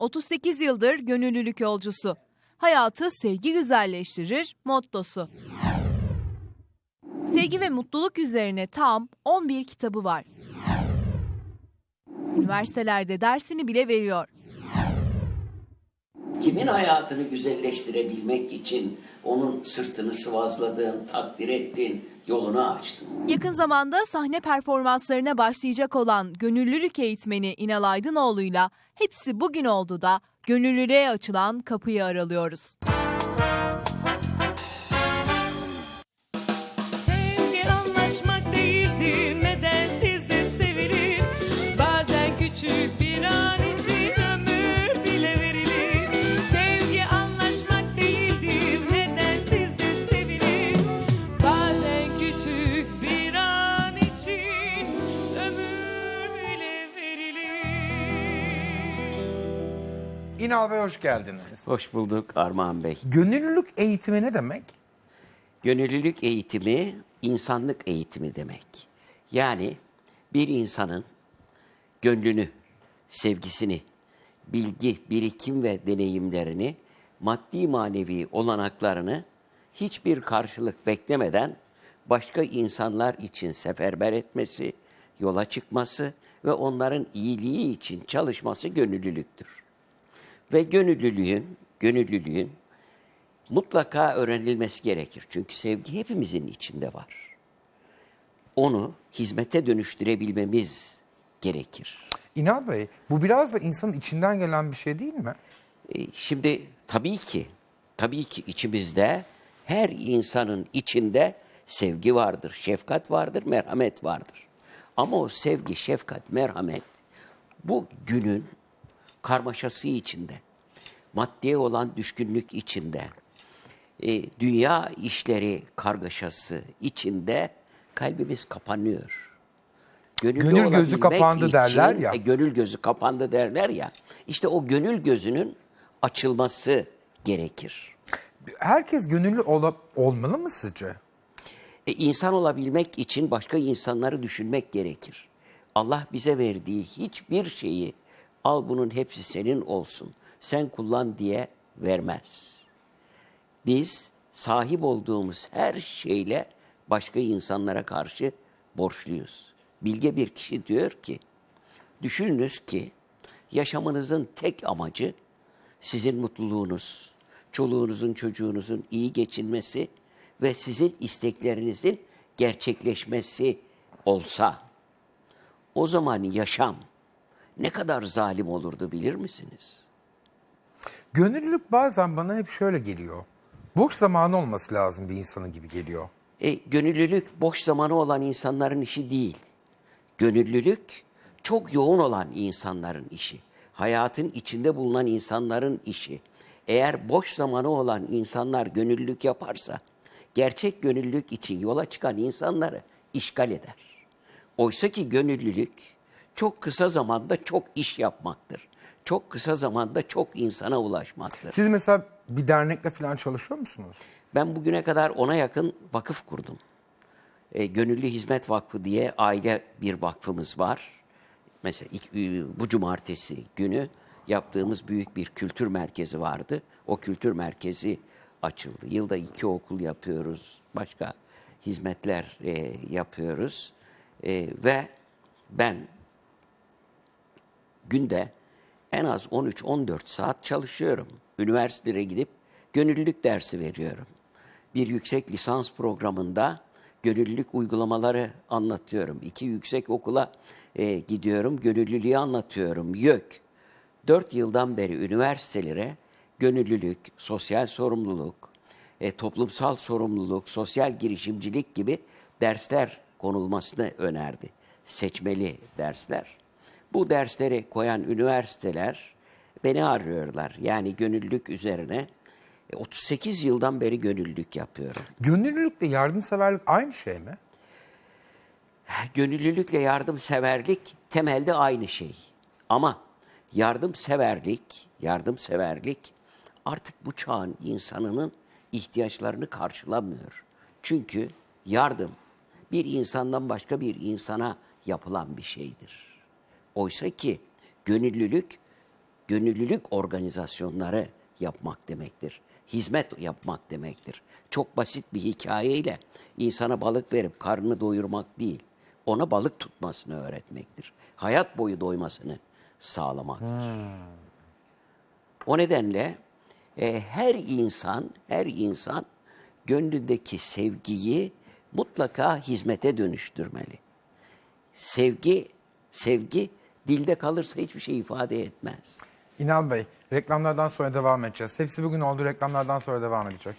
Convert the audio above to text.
38 yıldır gönüllülük yolcusu. Hayatı sevgi güzelleştirir mottosu. Sevgi ve mutluluk üzerine tam 11 kitabı var. Üniversitelerde dersini bile veriyor. Kimin hayatını güzelleştirebilmek için onun sırtını sıvazladın, takdir ettin, yolunu açtın. Yakın zamanda sahne performanslarına başlayacak olan gönüllülük eğitmeni İnal Aydınoğlu'yla hepsi bugün oldu da gönüllülüğe açılan kapıyı aralıyoruz. İnal Bey hoş geldiniz. Hoş bulduk Armağan Bey. Gönüllülük eğitimi ne demek? Gönüllülük eğitimi insanlık eğitimi demek. Yani bir insanın gönlünü, sevgisini, bilgi, birikim ve deneyimlerini, maddi manevi olanaklarını hiçbir karşılık beklemeden başka insanlar için seferber etmesi, yola çıkması ve onların iyiliği için çalışması gönüllülüktür. Ve gönüllülüğün, gönüllülüğün mutlaka öğrenilmesi gerekir. Çünkü sevgi hepimizin içinde var. Onu hizmete dönüştürebilmemiz gerekir. İnal Bey bu biraz da insanın içinden gelen bir şey değil mi? E, Şimdi tabii ki, tabii ki içimizde her insanın içinde sevgi vardır, şefkat vardır, merhamet vardır. Ama o sevgi, şefkat, merhamet bu günün karmaşası içinde, maddiye olan düşkünlük içinde, e, dünya işleri kargaşası içinde kalbimiz kapanıyor. Gönüllü Gönül gözü kapandı derler ya. e, gönül gözü kapandı derler ya. İşte o gönül gözünün açılması gerekir. Herkes gönüllü ola- olmalı mı sizce? E, insan olabilmek için başka insanları düşünmek gerekir. Allah bize verdiği hiçbir şeyi al bunun hepsi senin olsun. Sen kullan diye vermez. Biz sahip olduğumuz her şeyle başka insanlara karşı borçluyuz. Bilge bir kişi diyor ki, düşününüz ki yaşamınızın tek amacı sizin mutluluğunuz, çoluğunuzun çocuğunuzun iyi geçinmesi ve sizin isteklerinizin gerçekleşmesi olsa o zaman yaşam ne kadar zalim olurdu bilir misiniz? Gönüllülük bazen bana hep şöyle geliyor. Boş zamanı olması lazım bir insanın gibi geliyor. E, gönüllülük boş zamanı olan insanların işi değil. Gönüllülük çok yoğun olan insanların işi. Hayatın içinde bulunan insanların işi. Eğer boş zamanı olan insanlar gönüllülük yaparsa, gerçek gönüllülük için yola çıkan insanları işgal eder. Oysa ki gönüllülük çok kısa zamanda çok iş yapmaktır. Çok kısa zamanda çok insana ulaşmaktır. Siz mesela bir dernekle falan çalışıyor musunuz? Ben bugüne kadar ona yakın vakıf kurdum. E, Gönüllü Hizmet Vakfı diye aile bir vakfımız var. Mesela ilk, e, bu cumartesi günü yaptığımız büyük bir kültür merkezi vardı. O kültür merkezi açıldı. Yılda iki okul yapıyoruz. Başka hizmetler e, yapıyoruz. E, ve ben günde en az 13-14 saat çalışıyorum. Üniversiteye gidip gönüllülük dersi veriyorum. Bir yüksek lisans programında gönüllülük uygulamaları anlatıyorum. İki yüksek okula e, gidiyorum, gönüllülüğü anlatıyorum. YÖK. Dört yıldan beri üniversitelere gönüllülük, sosyal sorumluluk, e, toplumsal sorumluluk, sosyal girişimcilik gibi dersler konulmasını önerdi. Seçmeli dersler. Bu dersleri koyan üniversiteler beni arıyorlar. Yani gönüllülük üzerine E, 38 yıldan beri gönüllülük yapıyorum. Gönüllülükle yardımseverlik aynı şey mi? Gönüllülükle yardımseverlik temelde aynı şey. Ama yardımseverlik, yardımseverlik artık bu çağın insanının ihtiyaçlarını karşılamıyor. Çünkü yardım bir insandan başka bir insana yapılan bir şeydir. Oysa ki gönüllülük gönüllülük organizasyonları yapmak demektir. Hizmet yapmak demektir. Çok basit bir hikayeyle insana balık verip karnını doyurmak değil, ona balık tutmasını öğretmektir. Hayat boyu doymasını sağlamaktır. O nedenle e, her insan, her insan gönlündeki sevgiyi mutlaka hizmete dönüştürmeli. Sevgi, sevgi dilde kalırsa hiçbir şey ifade etmez. İnal Bey, reklamlardan sonra devam edeceğiz. Hepsi bugün oldu, reklamlardan sonra devam edecek.